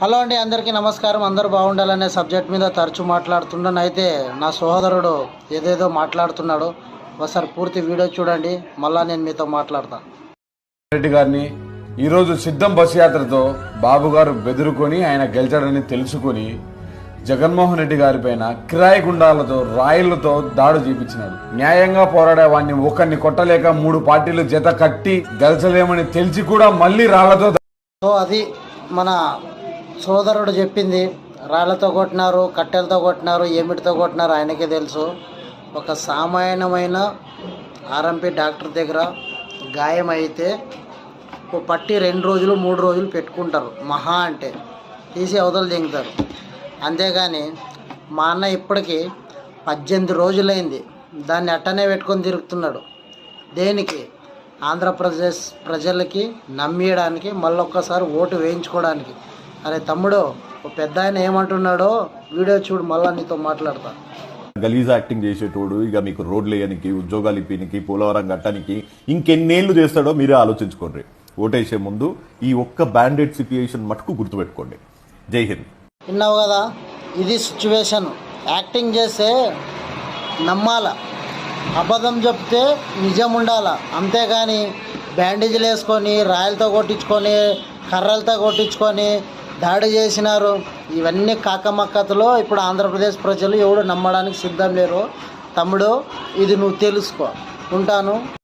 Hello అండి అందరికీ నమస్కారం. అందరూ బాగుండాలనే సబ్జెక్ట్ మీద తరచూ మాట్లాడుతున్నాను అయితే నా సోదరుడు ఏదేదో మాట్లాడుతున్నాడు. ఒకసారి పూర్తి వీడియో చూడండి. మళ్ళా నేను మీతో మాట్లాడతా. రెడ్డి గారిని ఈరోజు సిద్ధం బస్ యాత్రతో బాబు గారు బెదురుకొని ఆయన గెలిచాడని తెలుసుకొని జగన్మోహన్ రెడ్డి గారి పైన కిరాయి గుండాలతో రాయిళ్ళతో దాడు చేపించినాడు న్యాయంగా పోరాడే వాడిని ఒకరిని కొట్టలేక మూడు పార్టీలు జత కట్టి గెలిచలేమని తెలిసి కూడా మళ్ళీ రాళ్ళతో సో అది మన సోదరుడు చెప్పింది రాళ్ళతో కొట్టినారు కట్టెలతో కొట్టినారు ఏమిటితో కొట్టినారు ఆయనకే తెలుసు. ఒక సామాన్యమైన ఆర్ఎంపీ డాక్టర్ దగ్గర గాయం అయితే పట్టి రెండు రోజులు మూడు రోజులు పెట్టుకుంటారు. మహా అంటే తీసి అవతలు దింగుతారు. అంతేగాని మా అన్న ఇప్పటికీ పద్దెనిమిది రోజులైంది. దాన్ని అట్టనే పెట్టుకొని తిరుగుతున్నాడు. దేనికి? ఆంధ్రప్రదేశ్ ప్రజలకి నమ్మేయడానికి మళ్ళొక్కసారి ఓటు వేయించుకోవడానికి. అరే తమ్ముడు ఓ పెద్ద ఆయన ఏమంటున్నాడో వీడియో చూడు మళ్ళా నీతో మాట్లాడతా. గలీజ్ యాక్టింగ్ చేసేటోడు ఇక మీకు రోడ్లు వేయడానికి ఉద్యోగాలు ఇప్పనికి పోలవరం కట్టడానికి ఇంకెన్నేళ్ళు చేస్తాడో మీరే ఆలోచించుకోండి. ఓటేసే ముందు ఈ ఒక్క బ్యాండెడ్ సిచ్యుయేషన్ మటుకు గుర్తుపెట్టుకోండి. జై హింద్. విన్నావు కదా ఇది సిచ్యువేషన్. యాక్టింగ్ చేస్తే నమ్మాల? అబద్ధం చెప్తే నిజం ఉండాల? అంతేగాని బ్యాండేజీలు వేసుకొని రాయలతో కొట్టించుకొని కర్రలతో కొట్టించుకొని దాడి చేసినారు. ఇవన్నీ కాకమక్కతలో ఇప్పుడు ఆంధ్రప్రదేశ్ ప్రజలు ఎవడు నమ్మడానికి సిద్ధం లేరు. తమ్ముడు ఇది నువ్వు తెలుసుకో. ఉంటాను.